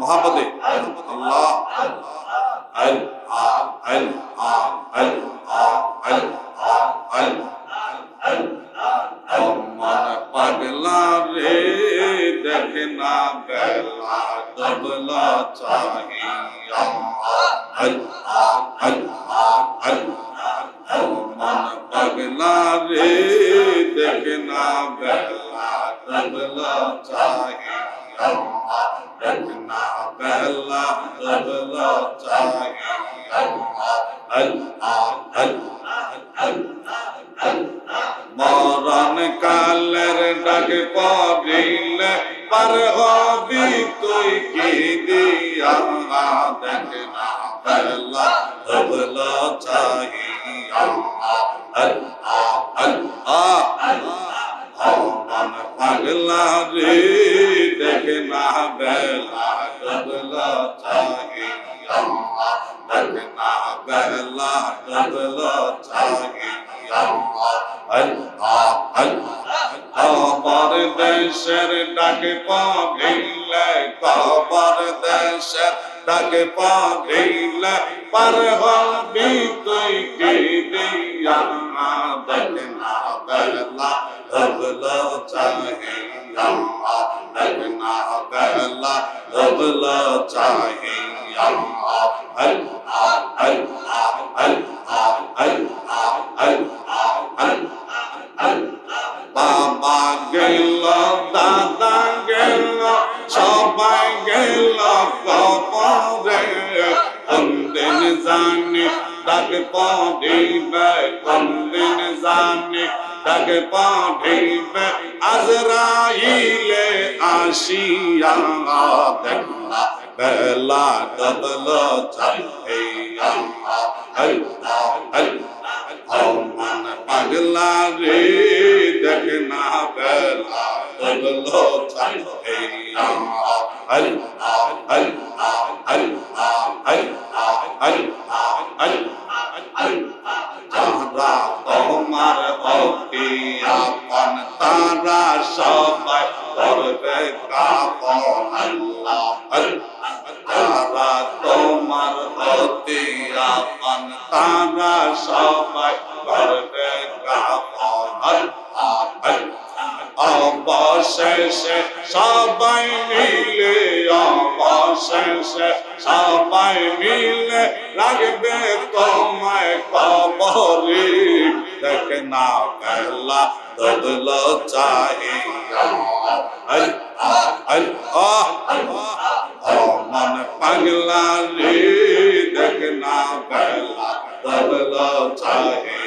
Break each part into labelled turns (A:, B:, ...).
A: মহাপদে আল্লাহ আল আল আল আল আল আল আমার পাগলা রে দেখ না বেলা দবলা চাহিয়া আল আল আল رب الله رب الله طاهر الله ربنا رب الله رب الله طاهر الله الله الله الله الله মরণ কালের ডাক পড়িলে পার হবি তুই কি দিয়া দেখ না বলা চাহি আল্লাহ আমার দেশের ডাকে পাবিলে আমার দেশের ডাকে পাবিলে পার হবি তুই কে দিয়া দেখনা বলা বলা চাহে আল্লাহ हर ना पहला बदला चाहे अल्लाह हर हर हर हर हर हर हर আসিয়া দেখলা বেলা কদল চাহিয়া আল্লাহ আল্লাহ মন পাগলা রে দেখনা বেলা কদল চাহিয়া আল্লাহ আল্লাহ যারা তোমার অতি আপন তারা সবাই করবে অবশেষে সবাই মিলে অবশেষে সবাই মিলে রাখবে তোমায় কবরে দেখ না পেলা দদল আহ মন পাগলা রে দেখ না বেলা দবলা চাহে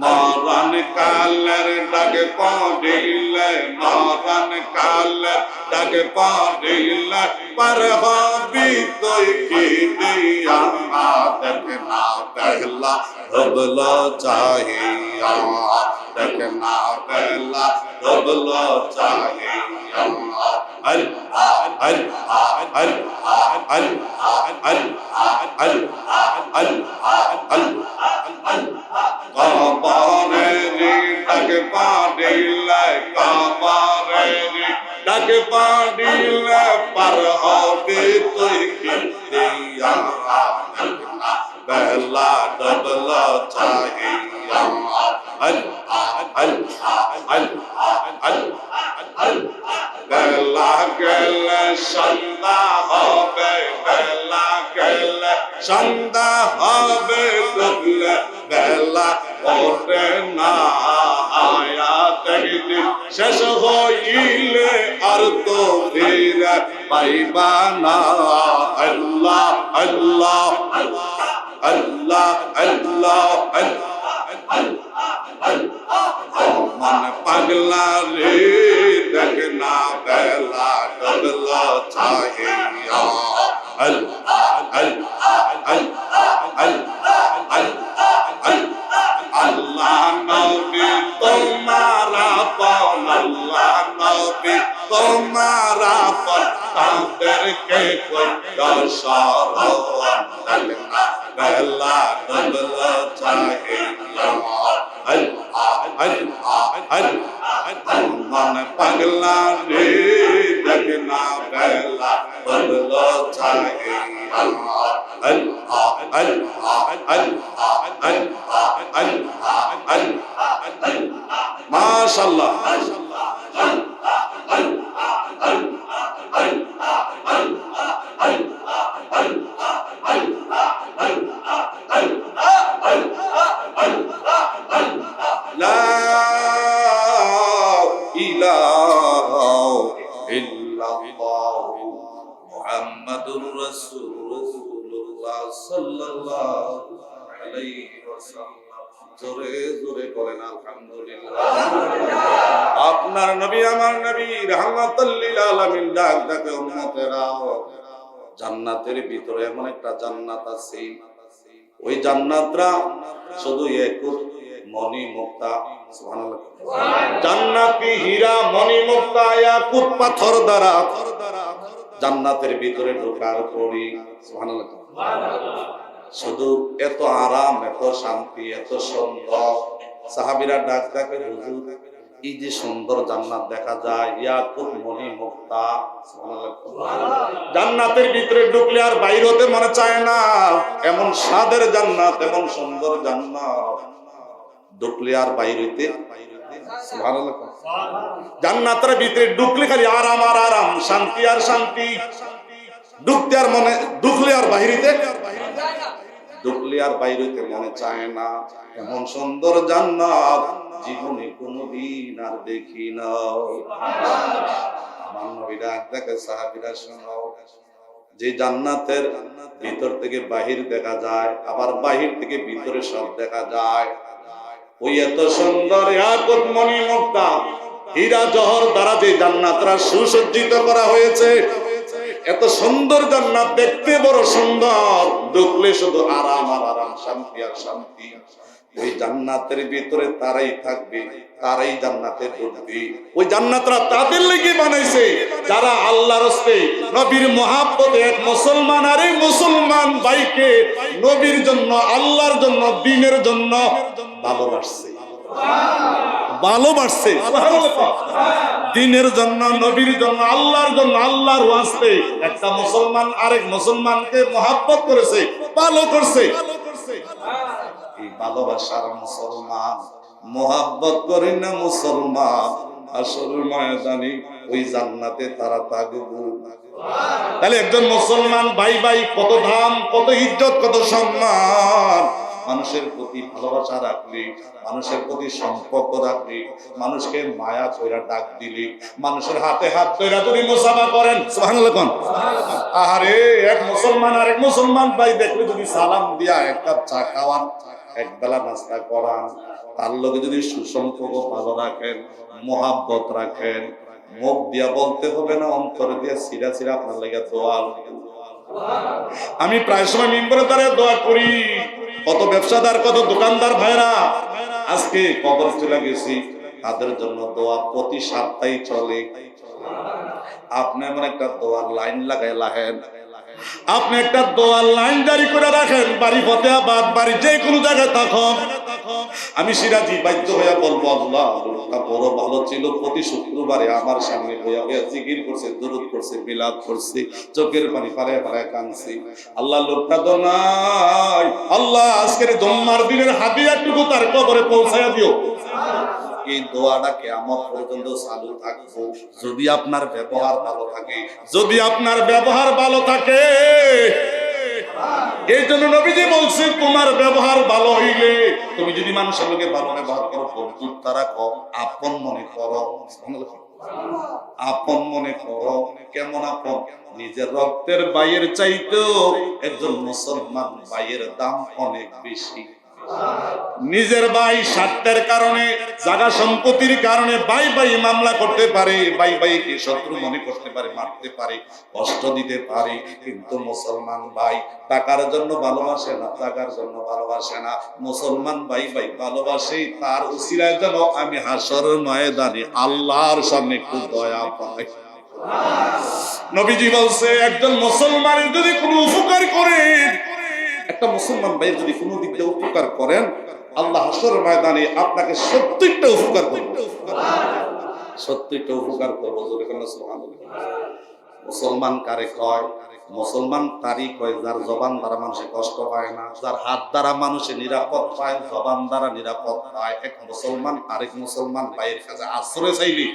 A: মরণ কালের ডাক পাঁডিলে মরণ কালের ডাক পাঁডিলে পর হবি তুই কি দিয়া দেখ पहला बदला चाहे रखना पहला बदला चाहे अल्लाह अल्लाह अल्लाह अल्लाह अल्लाह अल्लाह अल्लाह अल्लाह काबा रे डग पानी ले काबा रे डग पानी ले पर हो भी तुझे दिया বেলা ডবল চাহিয়া আল আল আল আল আল বেলা গেলে সন্ধ্যা হবে বেলা গেলে সন্ধ্যা হবে ডুবলে বেলা ওঠে না শেষ হইলে আর তো ফিরে পাইবা না আল্লাহ আল্লাহ আল্লাহ আল্লাহ মন পাগলা রে দেখ না বেলা ডবলা চাহিয়া আল আল আল আল আল আল আল্লাহ নবী তোমারা পন আল্লাহ নবী তোমারা करके कोई सारा अल्लाह बला बला चाहे अल्लाह अल्लाह अल्लाह मन पगला रे लगना बला बला चाहे अल्लाह अल्लाह अल्लाह अल्लाह अल्लाह अल्लाह अल्लाह माशाल्लाह জোরে জোরে করেন আলহামদুলিল্লাহ। আপনার নবী, আমার নবী রহমাতুল্লিল আলামিন, ডাক ডাকে উম্মতেরা। জান্নাতের ভিতরে এমন একটা জান্নাত আছে। ওই জান্নাতরা শুধু একুত মণি মুক্তা সুবহানাল্লাহ। জান্নাতি হীরা মণি মুক্তা ইয়াকুত পাথর দ্বারা জান্নাতের ভিতরে ঢোকার পরই, সুবহানাল্লাহ। শুধু এত আরাম, এত শান্তি, এত সুন্দর। সাহাবীরা ডাক ডাকে এই যে সুন্দর জান্নাত দেখা যায়। ইয়াকুত মণি মুক্তা। জান্নাতের ভিতরে ঢুকলে আর বাইরে হতে মনে চায় না। এমন স্বাদের জান্নাত, এমন সুন্দর জান্নাত। ঢুকলে আর বাইরে হইতে জান্নাতের ভিতরে ঢুকলে খালি আরাম আর আরাম, শান্তি আর শান্তি। ঢুকতে আর মনে, ঢুকলে আর বাহিরিতে আর মনে চায় না। এমন সুন্দর জান্নাত জীবনে আর দেখি যে জান্নাতের ভিতর থেকে বাহির দেখা যায়, আবার বাহির থেকে ভিতরে সব দেখা যায়। ওই এত সুন্দর ইয়াকুত হীরা জহর দ্বারা যে জান্নাতরা সুসজ্জিত করা হয়েছে এত সুন্দর জান্নাত দেখতে বড় সুন্দর। ঢুকলে শুধু আরাম আর আরাম, শান্তি আর শান্তি। ওই জান্নাতের ভিতরে তারাই থাকবে, তারাই জান্নাতে ঢুকবে। ওই জান্নাতরা তাদের লেগে বানাইছে, যারা আল্লাহর হস্তে নবীর মহাব্বতে এক মুসলমান আর মুসলমান ভাইকে নবীর জন্য, আল্লাহর জন্য, দিনের জন্য ভালোবাসছে। ভালোবাসছে দিনের জন্য নবীর জন্য আল্লাহর জন্য আল্লাহর ওয়াস্তে। একটা মুসলমান আরেক মুসলমানকে মহাব্বত করেছে ভালো করছে। এই ভালোবাসার মুসলমান মোহাব্বত করি না মুসলমান। আসল ময়দানি ওই জান্নাতে তারা থাকব। তাহলে একজন মুসলমান ভাই ভাই কত দাম কত ইজ্জত কত সম্মান। মানুষের প্রতি ভালোবাসা রাখলি, মানুষের প্রতি সম্পর্ক রাখলি, মানুষকে মায়া কইরা ডাক দিলি, মানুষের হাতে হাত ধইরা যদি মুসাফা করেন, সুবহানাল্লাহ আহারে, এক মুসলমান আর এক মুসলমান ভাই দেখলে যদি সালাম দিয়া এক কাপ চা খাওয়ান, এক বেলা নাস্তা করান, তার লগে যদি সুসম্পর্ক ভালো রাখেন, মোহাব্বত রাখেন, মুখ দিয়া বলতে হবে না, অন্তর দিয়া সিরা সিরা আপনার লেগে দোয়া। আমি প্রায় সময় মিম্বরে দ্বারা দোয়া করি। কত ব্যবসাদার, কত দোকানদার ভাইরা। আজকে কবর চলে গেছি। তাদের জন্য দোয়া প্রতি সপ্তাহে চলে। আপনি এমন একটা দোয়ার লাইন লাগাই লাহেন আপনি একটা দোয়ার লাইন জারি করে রাখেন, বাড়ি পথে বাদ, বাড়ি যে কোনো জায়গায় থাকুন। আমি সিরাজি বাধ্য হইয়া বলব, আল্লাহ বড় ভালো ছিল। প্রতি শুক্রবারে আমার সামনে হইয়া হইয়া জিকির করছে, দরুদ করছে বিলাদ করছে, চোখের পানি পারে পারে কানছি আল্লাহ, লোকটা তো নাই। আল্লাহ, আজকের জম্মার দিনের হাতিয়ারটুকু তার কবরে পৌঁছায়া দিও। এই দোয়াটা কেমন পর্যন্ত চালু থাকব। যদি আপনার ব্যবহার ভালো থাকে, যদি আপনার ব্যবহার ভালো থাকে এই জন্য নবীজি বলছে তোমার ব্যবহার ভালো হইলে তুমি যদি মানুষের লোকে ভালো ব্যবহার করো বন্ধু তারা কম। আপন মনে করো। আপন মনে করো। কেমন আপন? নিজের রক্তের বাইয়ের চাইতেও একজন মুসলমান বাইয়ের দাম অনেক বেশি। নিজের ভাই স্বার্থের কারণে জায়গা সম্পত্তির কারণে ভাই ভাই মামলা করতে পারে, ভাই ভাইকে শত্রু মনে করতে পারে, মারতে পারে, কষ্ট দিতে পারে, কিন্তু মুসলমান ভাই টাকার জন্য ভালোবাসে না টাকার জন্য ভালোবাসে না। মুসলমান ভাই ভাই ভালোবাসে, তার উসিলায় যেন আমি হাসর ময়দানে আল্লাহর সামনে একটু দয়া পাই। নবীজি বলছে, একজন মুসলমানের যদি কোনো উপকার একটা মুসলমান ভাইয়ের যদি কোনো দিক দিয়ে উপকার করেন, আল্লাহ হাসরের ময়দানে আপনাকে সত্তরটা উপকার করবে। সত্তরটা উপকার করব মুসলমান কারে কয়? মুসলমান তারই কয়, যার জবান দ্বারা মানুষের কষ্ট পায় না, যার হাত দ্বারা মানুষে নিরাপদ পায়, জবান দ্বারা নিরাপদ পায়। এক মুসলমান, আরেক মুসলমান ভাইয়ের কাছে আশ্রয় চাইলি।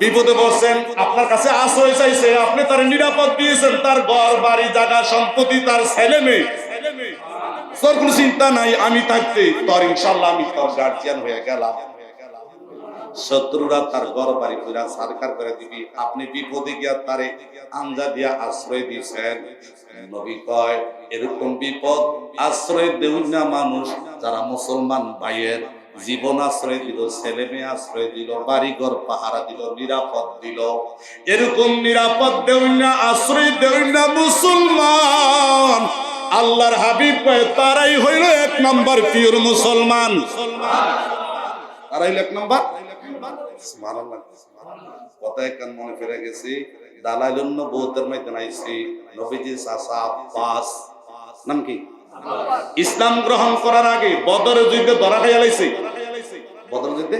A: বিপদে বসছেন আপনার কাছে আশ্রয় চাইছে, আপনি তার নিরাপদ দিয়েছেন, তার ঘর, বাড়ি, জায়গা, সম্পত্তি, তার ছেলে মেয়ে। তোর চিন্তা নাই, আমি থাকতে, তোর ইনশাল্লাহ আমি তোর গার্জিয়ান হয়ে গেলাম। শত্রুরা তার ঘর, বাড়ি করে দিবি। আপনি বিপদে গিয়া তারে আঞ্জা দিয়া আশ্রয় দিয়েছেন নবী কয়, এরকম বিপদ আশ্রয় দেউন না মানুষ, যারা মুসলমান ভাইয়ের জীবন আশ্রয় দিল, ছেলে মেয়ে আশ্রয় দিল, বাড়িঘর পাহারা দিল, নিরাপদ দিল। এরকম নিরাপদ দেউন না, আশ্রয় দেউন না মুসলমান। আল্লাহর হাবিব তারাই হইল এক নম্বর পিওর মুসলমান। তারাই এক নম্বর। কথায় কান মনে ফিরে গেছি দালাইলুন্ন বৌদ্ধের মধ্যে আইছি, নবীজি চাচা আব্বাস। নাম কি? ইসলাম গ্রহণ করার আগে বদর যুদ্ধে ধরা খাইয়া লাইছে। বদর যুদ্ধে?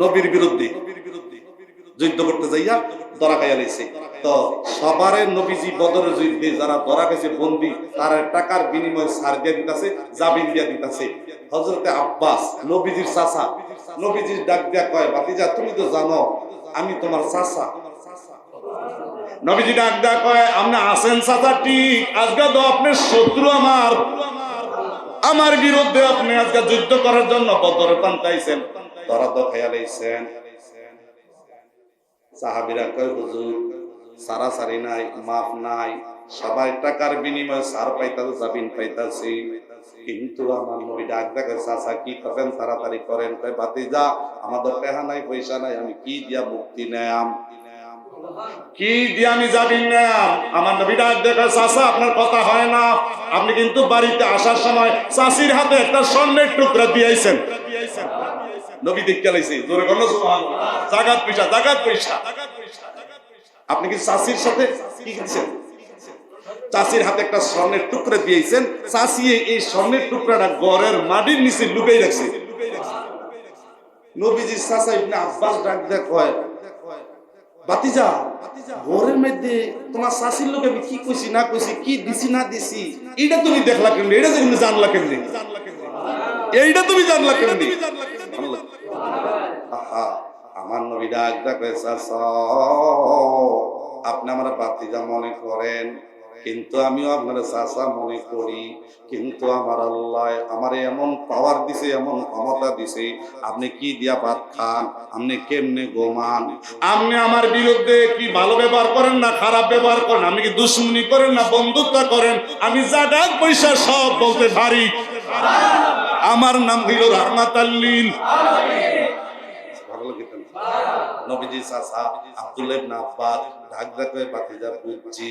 A: নবীর বিরুদ্ধে। যুদ্ধ করতে যাইয়া ধরা খাইয়া লাইছে। তো সবারে নবীজি বদরের যুদ্ধে যারা ধরা খাইছে, বন্দী, তার টাকার বিনিময়ে সার দিয়া দিতাছে, জামিন দিয়া দিতাছে। হজরতে আব্বাস, নবীজির চাচা। নবীজির ডাক দিয়া কয়, ভাতিজা, তুমি তো জানো, আমি তোমার চাচা। নবীজি ডাক দেয়া কয়, আপনি আসেন চাচা, ঠিক। আজকে তো আপনার শত্রু আমার। আমার বিরুদ্ধে আপনি আজকে যুদ্ধ করার জন্য বদরে পান্তাইছেন। ধরা তো খেয়াল আইছেন। সাহাবিরা কয়, হুজুর, সারাসারি নাই, মাফ নাই। সবাই টাকার বিনিময়ে সার পাইতাছে জামিন পাইতাছি। কিন্তু আমার নবী ডাক দেখে চাচা, কি করবেন? তাড়াতাড়ি করেন। কয়, ভাতিজা, আমাদের পেহা নাই, পয়সা নাই, আমি কি দিয়া মুক্তি নেয়াম? কি দিয়ে আমি জামিন নেয়াম আমার নবী ডাক দেখে চাচা, আপনার কথা হয় না। আপনি কিন্তু বাড়িতে আসার সময় চাষির হাতে একটা স্বর্ণের টুকরা দিয়েছেন। নবী জোরে জাগাত পয়সা জাগাত পয়সা। আপনি কি চাষির সাথে কি চাষির হাতে একটা স্বর্ণের টুকরা দিয়েছেন। এই স্বর্ণের টুকরাটা গড়ের মাটির নিচে লুকাই রাখছে। নবীজি চাচা ইবনে আব্বাস ডাক দেখ কয় বাতিজা ঘরের মধ্যে তোমার শাশির লোক আমি কি কইছি না কইছি কি দিছি না দিছি এইটা তুমি দেখলা কেমনি? এটা তুমি জানলা কেমনি? এইটা তুমি জানলা কেমনি। আহা আমার নবীরা ডাক ডাকে আপনি আমার বাতিজা মনে করেন কিন্তু আমিও আপনার চাচা মনে করি, কিন্তু আমার আল্লাহ আমার এমন পাওয়ার দিছে, এমন ক্ষমতা দিছে, আপনি কি দিয়া ভাত খান, আপনি কেমনে গোমান আপনি আমার বিরুদ্ধে কি ভালো ব্যবহার করেন না খারাপ ব্যবহার করেন? আপনি কি দুশ্মনী করেন না বন্ধুত্ব করেন? আমি যা ডাক পয়সা সব বলতে পারি। আমার নাম হইল রহমাত লাগিতেন নবীজি চাচা আব্দুল্লাহ আব্বাস ঢাক ঢাকে বাতিজা বুঝছি।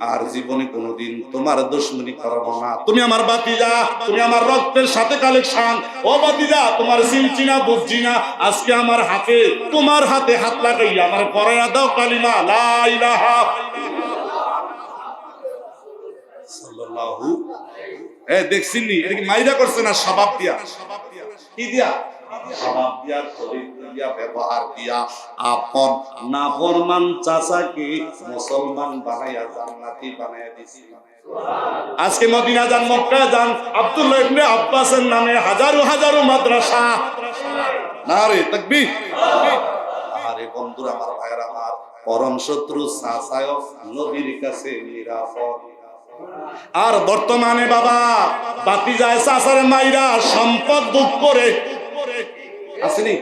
A: আর জীবনে কোনোদিন তোমার দুশ্মনী করব না। তুমি আমার বাতিজা, তুমি আমার রক্তের সাথে কালেকশন। ও বাতিজা, তোমার চিনছি না, বুঝছি না। আজকে আমার হাতে, তোমার হাতে হাত লাগাই আমার পরে দাও কালিমা, লা ইলাহা সাল্লাল্লাহু এ দেখছিনি এটা কি মাইরা করছে না স্বভাব দিয়া? কি দিয়া? আজকে মদিনা যান, মক্কা যান, আব্দুল্লাহ আব্বাসের নামে হাজারো হাজারো মাদ্রাসা। না রে তাকবীর। আরে বন্ধুরা, আমার ভাইয়ের, আমার পরম শত্রু নবীর কাছে নিরাপদ। আর বর্তমানে বাবা বাতি যায় চাষার মাইরা সম্পদ বুক করে আসেনি?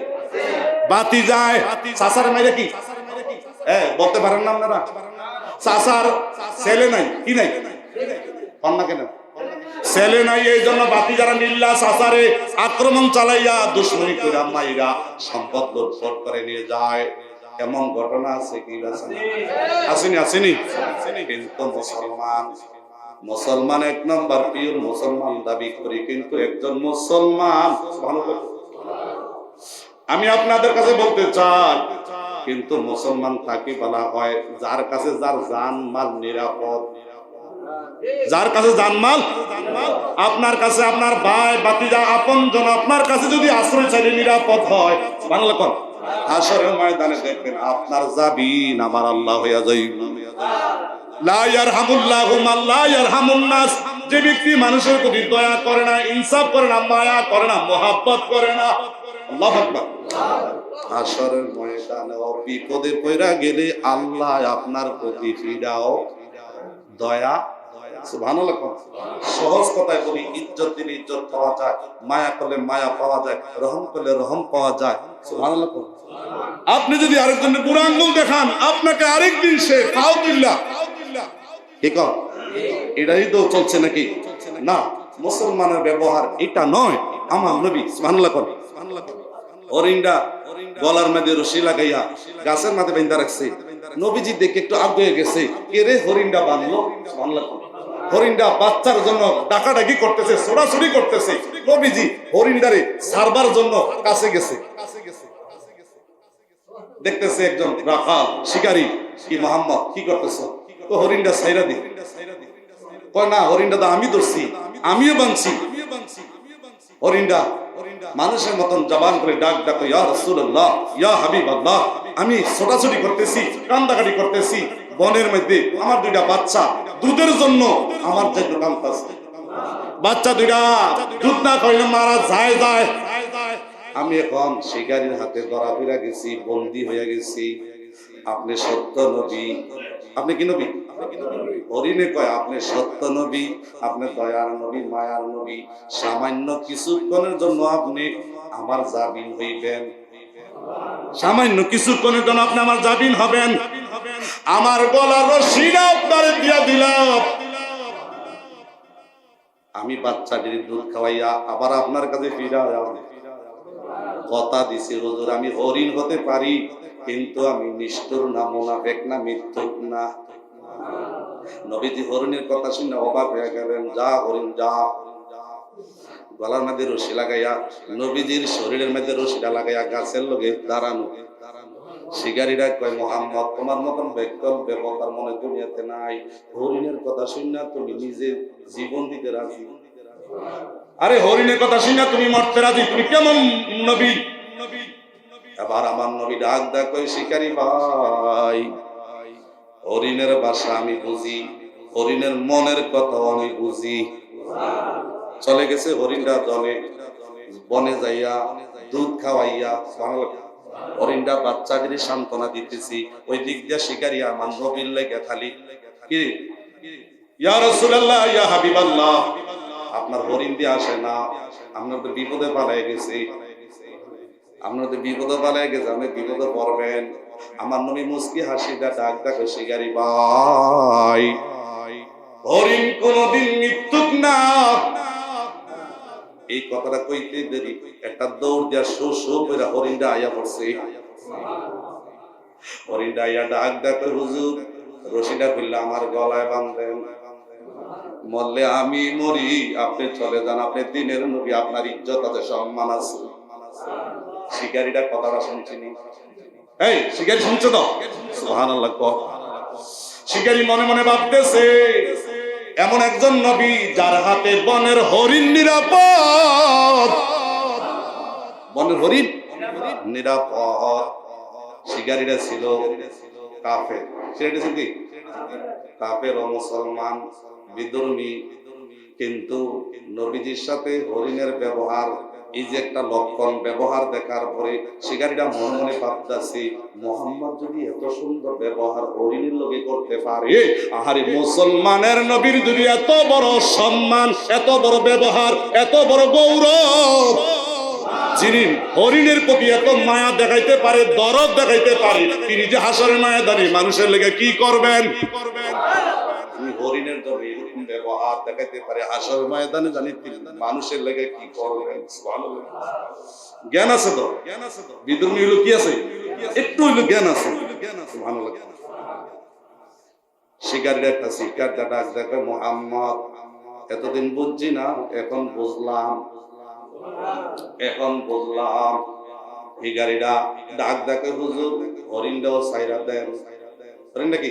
A: বাতি যায়। চাষার মাইরা কি? হ্যাঁ বলতে পারেন না আপনারা? চাষার ছেলে নাই, কি নাই? কন্যা কেন? ছেলে নাই, এই জন্য বাতি যারা নিল্লাস আসারে আক্রমণ চালাইয়া দুশ্মনী মাইরা সম্পদ লুটফট করে নিয়ে যায়। এমন ঘটনা আছে কি? আসেনি আসেনি? কিন্তু মুসলমান মুসলমান এক নম্বর, পিওর মুসলমান দাবি করি, কিন্তু একজন মুসলমান, ভালো। আমি আপনাদের কাছে বলতে চাই, কিন্তু মুসলমান থাকি বলা হয়, যার কাছে যার জান মাল নিরাপদ। যার কাছে জানমাল, আপনার কাছে আপনার ভাই বাতিজা আপন জন আপনার কাছে যদি আশ্রয় চাইলে নিরাপদ হয়। বাংলা কর হাসরের ময়দানে দেখবেন, আপনার জাবিন আমার আল্লাহ হইয়া যাইব। লা ইয়ারহামুল্লাহু মান লা যে ব্যক্তি মানুষের প্রতি দয়া করে না, ইনসাফ করে না, মায়া করে না, মোহাব্বত করে না আল্লাহু আকবার। হাসরের ময়দানে বিপদে পড়া গেলে আল্লাহ আপনার প্রতি ফিরাও দয়া সহজ কথায় বলি, ইজ্জত দিলে ইজ্জত পাওয়া যায়, মায়া করলে মায়া পাওয়া যায়, রহম করলে রহম পাওয়া যায়? আপনি যদি আরেকজনের বুড়া আঙ্গুল দেখান, আপনাকে আরেকদিন সে ফাউকিল্লা। ঠিক এটাই তো চলছে নাকি? না, মুসলমানের ব্যবহার এটা নয়, আমার নবী কোন? হরিণটা গলার মধ্যে রশি লাগাইয়া গাছের মাঝে বেঁধা রাখছে। নবীজি দেখে একটু আগে গেছে। কে রে হরিণটা বাঁধলো কোন? হরিণটা বাচ্চার জন্য ডাকাডাকি করতেছে, ছোড়াছুড়ি করতেছে। নবীজি হরিণটারে সারবার জন্য কাছে গেছে। দেখতেছে একজন রাখাল শিকারী। কি মোহাম্মদ, কি করতেছ? তো হরিণটা সাইরা দি কয়, না হরিণটা আমি ধরছি। আমিও বানছি। হরিণটা মানুষের মতন জবান করে ডাক ডাক, ইয়া রাসূলুল্লাহ, ইয়া হাবিবাল্লাহ, আমি ছোটাছুটি করতেছি, কান্দাকাটি করতেছি, বনের মধ্যে আমার দুইটা বাচ্চা, দুধের জন্য আমার জন্য কান্দাছে বাচ্চা দুইটা, দুধ না খাইলে মারা যায় যায়। আমি এখন শিকারীর হাতে ধরা ফিরা গেছি, বন্দি হয়ে গেছি। আপনি সত্য নবী? আপনি কি নবী? হরিণে কয়, আপনি সত্য নবী, আপনি দয়ার নবী, মায়ার নবী, সামান্য কিছুক্ষণের জন্য আপনি আমার হইবেন। সামান্য কিছুক্ষণের জন্য আপনি আমার হবেন। আমার গলার রশিটা আপনারে দিয়া দিলাম। আমি বাচ্চাটির দুধ খাওয়াইয়া আবার আপনার কাছে ফিরা কথা দিছি, হুজুর, আমি হরিণ হতে পারি, কিন্তু আমি নিষ্ঠুর না, মোনাফেক না, মিথ্যুক না। নবীজি হরিণের কথা শুনে অবাক হয়ে গেলেন, যা হরিণ, যা। গলার মধ্যে রশি লাগাইয়া নবীজির শরীরের মধ্যে রশিটা লাগাইয়া গাছের লগে দাঁড়ানো। শিকারীরা কয়, মোহাম্মদ, তোমার মতন মনে নাই। হরিণের কথা শুনে তুমি নিজে জীবন দিতে রাজি। আরে, হরিণের কথা শুনে তুমি মরতে রাজি? তুমি কেমন নবী? এবার আমার নবী ডাক ডাক শিকারী ভাই হরিণের বাসা আমি বুঝি, হরিণের মনের কথা আমি বুঝি। চলে গেছে হরিণটা জলে, বনে যাইয়া, দুধ খাওয়াইয়া হরিণটা বাচ্চাদের সান্ত্বনা দিতেছি, ওই দিক দিয়ে শিকারী আমার নবীর লেগে খালি কি আপনার হরিণ দিয়ে আসে না বিপদে পালাই গেছে। আপনার বিপদে পালাই গেছে, আপনি বিপদে পড়বেন। আমার নবী মুস্কি হাসিটা ডাক ডাক শিকারি ভাই। হরিণ কোনদিন মৃত্যুক না। এই কথাটা কইতে দেরি। একটা দৌড় দিয়া শো শো করে হরিণটা আয়া পড়ছে। হরিণটা আয়া ডাক ডাক হুজুর। রশিটা খুললে আমার গলায় বাঁধেন। মরলে আমি মরি, আপনি চলে যান। আপনি দিনের নবী, আপনার ইজ্জত আছে, সম্মান আছে। শিকারীটা কথাটা শুনছিনি এই, শিকারী শুনছো তো? কর শিকারী মনে মনে ভাবতেছে, এমন একজন নবী যার হাতে বনের হরিণ নিরাপদ। বনের হরিণ? নিরাপদ। শিকারীরা ছিল কাফের। ছিল কি? কাফের মুসলমান বিদ্রোহী কিন্তু নবীজির সাথে হরিণের ব্যবহার এই যে একটা লক্ষণ ব্যবহার দেখার পরে শিকারীরা মনে মনে ভাবতেছে মোহাম্মদ যদি এত সুন্দর ব্যবহার হরিণের লোকে করতে পারে আহারে মুসলমানের নবীর যদি এত বড় সম্মান এত বড় ব্যবহার এত বড় গৌরব যিনি হরিণের প্রতি এত মায়া দেখাইতে পারে দরদ দেখাইতে পারে তিনি যে হাসরের মায়া দাঁড়িয়ে মানুষের লেগে কি করবেন? হরিণের জন্য বাদ দেখাইতে পারে হাসর ময়দানে জানি মানুষের লেগে কি করবেন। জ্ঞান আছে তো? জ্ঞান আছে তো বিদ্রোহী হলো কি আছে? একটু হইল জ্ঞান আছে। জ্ঞান আছে ভালো লাগে শিকারীর একটা ডাক দেখে, মোহাম্মদ, এতদিন বুঝছি না, এখন বুঝলাম। এখন বুঝলাম। শিকারীরা ডাক দেখে হুজুর হরিণটাও সাইরা দেন। হরিণটা কি?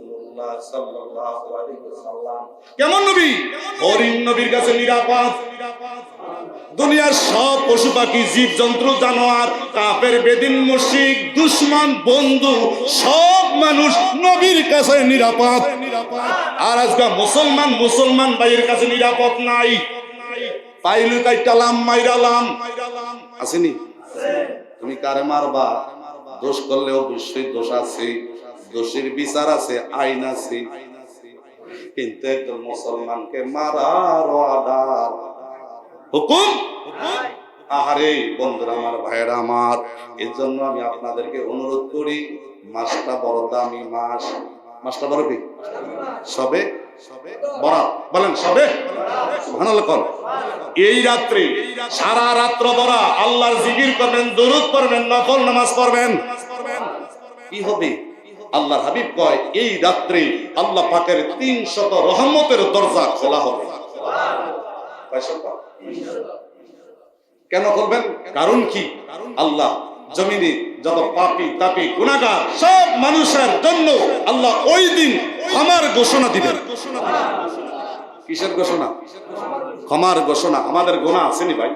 A: কেমন নবী? হরিণ নবীর কাছে নিরাপদ। দুনিয়ার সব পশু পাখি জীব জন্তু জানোয়ার কাপের বেদিন, মুশরিক, দুশ্মন, বন্ধু, সব মানুষ নবীর কাছে নিরাপদ। আর আজকে মুসলমান মুসলমান ভাইয়ের কাছে নিরাপদ নাই। পাইলু কাইটালাম মাইরালাম আসেনি? তুমি কারে মারবা? দোষ করলে অবশ্যই দোষ আছে। দোষের বিচার আছে, আইন আছে। কিন্তু একজন মুসলমানকে মারার অর্ডার হুকুম? আহারে বন্ধুরা আমার, ভাইয়েরা আমার এর জন্য আমি আপনাদেরকে অনুরোধ করি, মাসটা বড় দামি মাস। মাসটা বড় কি? সবে? বরাত। বলেন, সবে? কর এই রাত্রি, সারা রাত্র বরা আল্লাহর জিকির করবেন, দরুদ করবেন নফল নামাজ পড়বেন। কি হবে? আল্লাহর হাবিব কয়, এই রাত্রি আল্লাহ পাকের তিন শত রহমতের দরজা খোলা হবে। কেন করবেন কারণ কি? আল্লাহ জমিনে যত পাপি, তাপি গুণাগার সব মানুষের জন্য আল্লাহ ওই দিন আমার ঘোষণা দিবেন। কিসের ঘোষণা? ক্ষমার ঘোষণা। আমাদের গোনা আসেনি ভাই?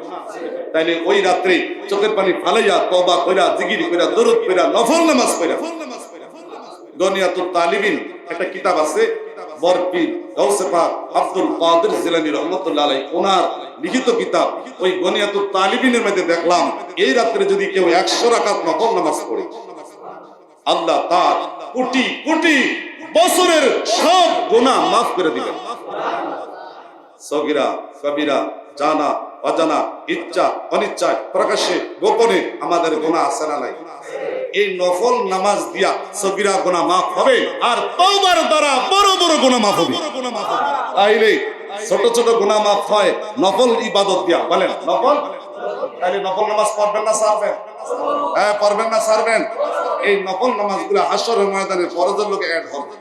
A: তাইলে ওই রাত্রে চোখের পানি ফালাইয়া তবা কইরা জিগির কইরা, দরুদ কইরা, নফল নামাজ কইরা। তালিবিন, একটা কিতাব আছে লিখিত কিতাব, ওই তালিবিনের মধ্যে দেখলাম, এই রাত্রে যদি কেউ 100 রাকাত নফল নামাজ পড়ে, আল্লাহ তার কোটি কোটি বছরের সব গুনাহ মাফ করে দিবেন। সগিরা, কবিরা, জানা, অজানা, ইচ্ছা, অনিচ্ছায় প্রকাশ্যে গোপনে আমাদের গোনা আছে না নাই? এই নফল নামাজ দিয়া সগিরা গোনা মাফ হবে আর তওবার দ্বারা বড় বড় গোনা মাফ হবে। তাইলে ছোট ছোট গোনা মাফ হয়, নফল ইবাদত দিয়া। বলেন, নফল? তাইলে নফল নামাজ পড়বেন না সারবেন হ্যাঁ পড়বেন না সারবেন এই নফল নামাজগুলো হাসরের ময়দানে ফরজের লোকে অ্যাড হবে।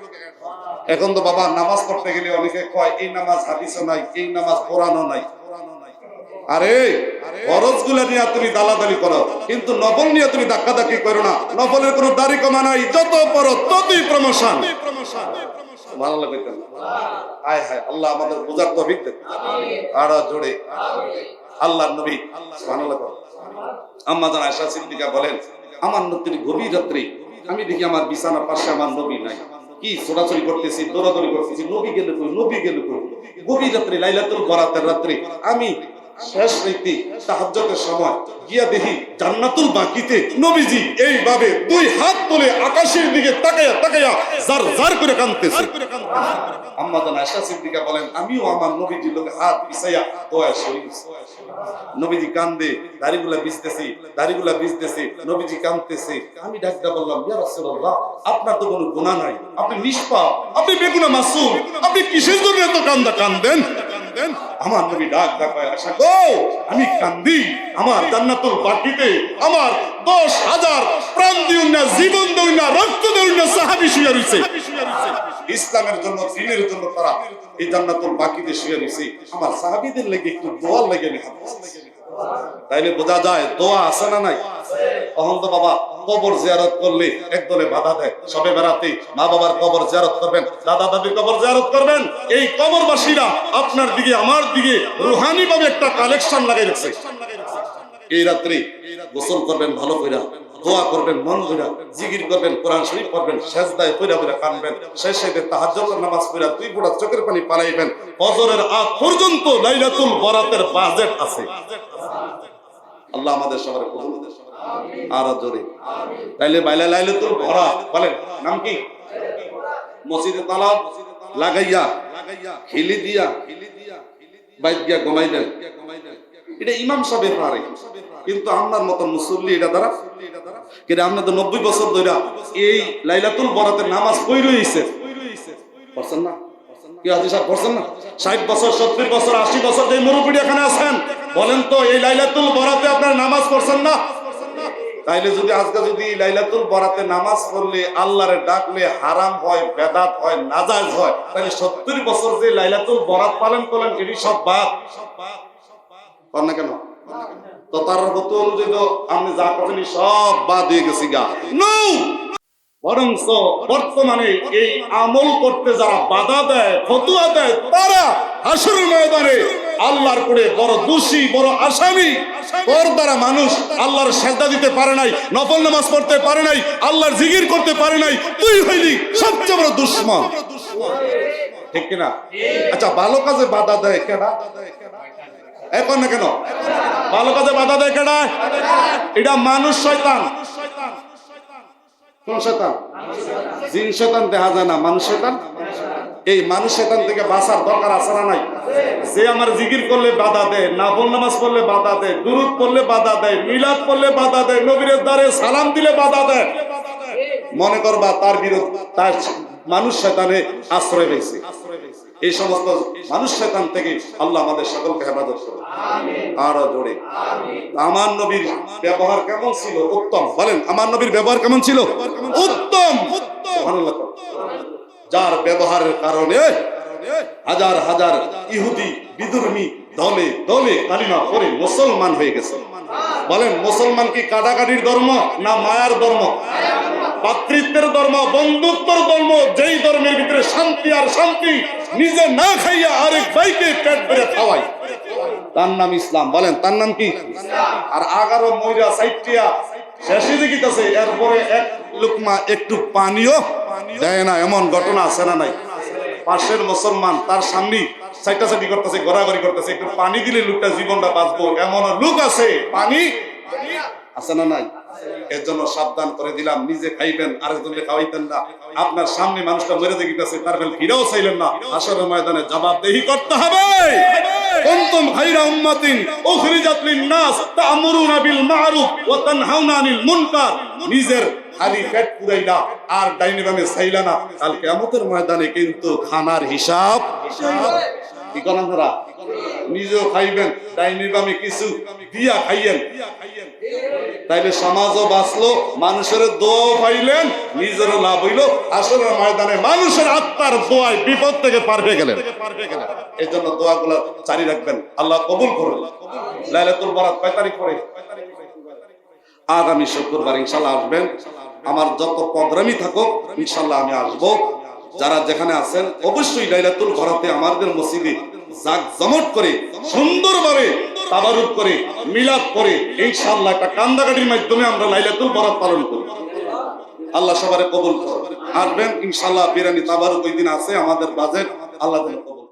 A: এখন তো বাবা, নামাজ পড়তে গেলে অনেকে কয়, এই নামাজ হাদিসও নাই, এই নামাজ কোরআনও নাই। আরে ফরজগুলা নিয়ে তুমি দালাদালি করো, কিন্তু নফল নিয়ে তুমি ধাক্কা ধাক্কি করো না। নফলের কোনো দাড়ি কমা নাই, যত পড়ো ততই প্রমোশন ভালো আয় হায় আল্লাহ আমাদের বোঝার তো আরও জোরে। আল্লাহ নবী করো। আম্মা জান সিদ্দিকা বলেন, আমার গভীর আমি দেখি আমার বিছানার পাশে আমার নবী নাই। কি ছোটাছড়ি করতেছি, দৌড়াদৌড়ি করতেছি, নবী গেলে কই, নবী গেলে কই? গভীর রাত্রে, লাইলাতুল বরাতের রাত্রে আমি শেষ রাইতে তাহাজ্জুদের সময়। গিয়া দেখি জান্নাতুল বাকিতে নবীজি এইভাবে দুই হাত তুলে আকাশের দিকে তাকায়া তাকায়া জার জার করে কাঁদতেছে। আম্মা জান আয়েশা সিদ্দিকা বলেন, আমিও আমার নবীজির লোকে হাত পিছাইয়া দোয়া শুরু নবীজি কান্দে, দাড়িগুলা ভিজতেছি, দাড়িগুলা ভিজতেছে। নবীজি কান্দতেছে আমি ডাকটা বললাম, ইয়া রাসূলুল্লাহ, আপনার তো কোনো গুনাহ নাই। আপনি নিষ্পাপ, আপনি বেগুনা মাসুম, আপনি কিসের জন্য এত কান্দা কান্দেন? আমার নবী ডাক ডাকায় আসা, গো, আমি কান্দি, আমার জান্নাতুল বাকিতে আমার দশ হাজার প্রাণ দিউন না জীবন দিউন না রক্ত দিউন না সাহাবী শুয়ে রইছে। ইসলামের জন্য, দিনের জন্য তারা এই জান্নাতুল বাকিতে শুয়ে রইছে। আমার সাহাবীদের লেগে একটু দোয়া লেগে নেই তাইলে বোঝা যায়, দোয়া আছে না নাই? তখন তো বাবা, কবর জিয়ারত করলে একদলে বাধা দেয়। সবে বেড়াতে মা বাবার কবর জিয়ারত করবেন, দাদা দাদি কবর জিয়ারত করবেন। এই কবরবাসীরা আপনার দিকে, আমার দিকে রুহানি ভাবে একটা কালেকশন লাগাই রাখছে। এই রাত্রি গোসল করবেন, ভালো কইরা। দোয়া করবেন, মন কইরা জিকির করবেন, কোরআন শরীফ পড়বেন, সেজদায় কইরা কইরা কানবেন, শেষ শেষে তাহাজ্জুদের নামাজ পড়া দুই ফোঁটা চোখের পানি পালাইবেন। ফজরের আগ পর্যন্ত লাইলাতুল বরাতের বাজেট আছে। আল্লাহ আমাদের সবার কবুল আর জোরে। তাইলে বাইলা লাইলে তোর ভরা বলেন, নাম কি? মসজিদে তালাব লাগাইয়া লাগাইয়া খিলি দিয়া বাইক গিয়া গমাই দেন এটা ইমাম সাহেবের পারে কিন্তু আপনার মতো মুসল্লি এটা দ্বারা কিন্তু আপনি তো নব্বই বছর ধরে এই লাইলাতুল বরাতের নামাজ কই রয়েছে। না? কি সাহেব না? ষাট বছর, সত্তর বছর, আশি বছর যে এখানে আছেন, বলেন তো এই লাইলাতুল বরাতে আপনার নামাজ পড়ছেন না? তাইলে যদি আজকে যদি লাইলাতুল বরাতে নামাজ পড়লে আল্লাহরে ডাকলে হারাম হয়, বেদাত হয় নাজাজ হয় তাহলে সত্তর বছর যে লাইলাতুল বরাত পালন করলেন, এটি সব বাদ। কর না কেন? তো তার অনুযায়ী তো আপনি যা করছেন সব বাদ হয়ে গেছি গা। নো! বরঞ্চ বর্তমানে এই আমল করতে যারা বাধা দেয় ফতুয়া দেয় তারা আসল ময়দানে আল্লাহর করে বড় দোষী বড় আসামি ওর দ্বারা মানুষ আল্লাহর সেজদা দিতে পারে নাই নফল নামাজ পড়তে পারে নাই আল্লাহর জিগির করতে পারে নাই তুই হইলি সবচেয়ে বড় দুশ্মন। ঠিক কিনা? আচ্ছা ভালো কাজে বাধা দেয় কেনা এখন না কেন? ভালো কাজে বাধা দেয় কেনা এটা মানুষ শয়তান। কোন শয়তান? জিন শয়তান দেখা যায় না, মানুষ শয়তান। এই মানুষ শয়তান থেকে বাঁচার দরকার আছে না নাই? যে আমার জিকির করলে বাধা দেয়, নাফল নামাজ পড়লে বাধা দেয়, দুরুদ পড়লে বাধা দেয়, মিলাদ পড়লে বাধা দেয় নবীরের দ্বারে সালাম দিলে বাধা দেয়। মনে করবা তার বিরুদ্ধে তার মানুষ শয়তানে আশ্রয় পেয়েছে। এই সমস্ত মানুষ শয়তান থেকে আল্লাহ আমাদের সকলকে হেফাজত করুন। আরও জোরে। আমার নবীর ব্যবহার কেমন ছিল? উত্তম। বলেন আমার নবীর ব্যবহার কেমন ছিল? উত্তম। যার ব্যবহারের কারণে হাজার হাজার ইহুদি বিদুর্মী দলে দলে কালিমা পরে মুসলমান হয়ে গেছে। বলেন মুসলমান কি কাটাকাটির ধর্ম না মায়ার ধর্ম। ভাতৃত্বের ধর্ম বন্ধুত্বর ধর্ম যেই ধর্মের ভিতরে শান্তি আর শান্তি নিজে না খাইয়া আরেক ভাইকে পেট ভরে খাওয়াই। তার নাম ইসলাম। বলেন, তার নাম কি? আর আগারো ময়রা সাইটিয়া শেষে দেখিতেছে, এরপরে এক লুকমা একটু পানিও দেয় না। এমন ঘটনা আছে না নাই? পাশের মুসলমান, তার সামনে সাইটা সাইটি করতেছে, ঘোরাঘুরি করতেছে, একটু পানি দিলে লোকটা জীবনটা বাঁচবো। এমন লোক আছে, পানি আছে না নাই? এর জন্য সাবধান করে দিলাম, নিজে খাইবেন, আরেকজনকে খাওয়াইতেন না। আপনার সামনে মানুষটা মরে দেখিতেছে, তার ফেল ফিরেও চাইলেন না। আসলে ময়দানে জবাবদেহি করতে হবে। উম্মাতিন তা'মুরুনা বিল মা'রুফ আনিল মুনকার। নিজের খালি পেট পুরাইলা আর ডাইনে বামে চাইলা না। কাল কিয়ামতের ময়দানে কিন্তু খানার হিসাব। কি নিজেও খাইবেন কিছু দিয়া খাইয়েন। তাইলে সমাজও বাঁচলো, মানুষের দোয়া পাইলেন, নিজেরও লাভ হইল। আসলে ময়দানে মানুষের আত্মার দোয়ায় বিপদ থেকে পারবে গেলেন। এই জন্য দোয়াগুলো জারি রাখবেন, আল্লাহ কবুল করুন। লাইলাতুল বরাত কয় তারিখ পরে? আগামী শুক্রবার ইনশাল্লাহ আসবেন। আমার যত প্রোগ্রামই থাকুক, ইনশাল্লাহ আমি আসব। যারা যেখানে আছেন, অবশ্যই লাইলাতুল ঘরাতে আমাদের মসজিদে জাক জমট করে, সুন্দরভাবে তাবারুক করে, মিলাদ করে, ইনশাআল্লাহ একটা কান্দাকাটির মাধ্যমে আমরা লাইলাতুল বরাত পালন করি আল্লাহ সবারে কবুল করবেন আসবেন, ইনশাআল্লাহ বিরানি তাবারুক ওই দিন আছে, আমাদের বাজেট আল্লাহ কবুল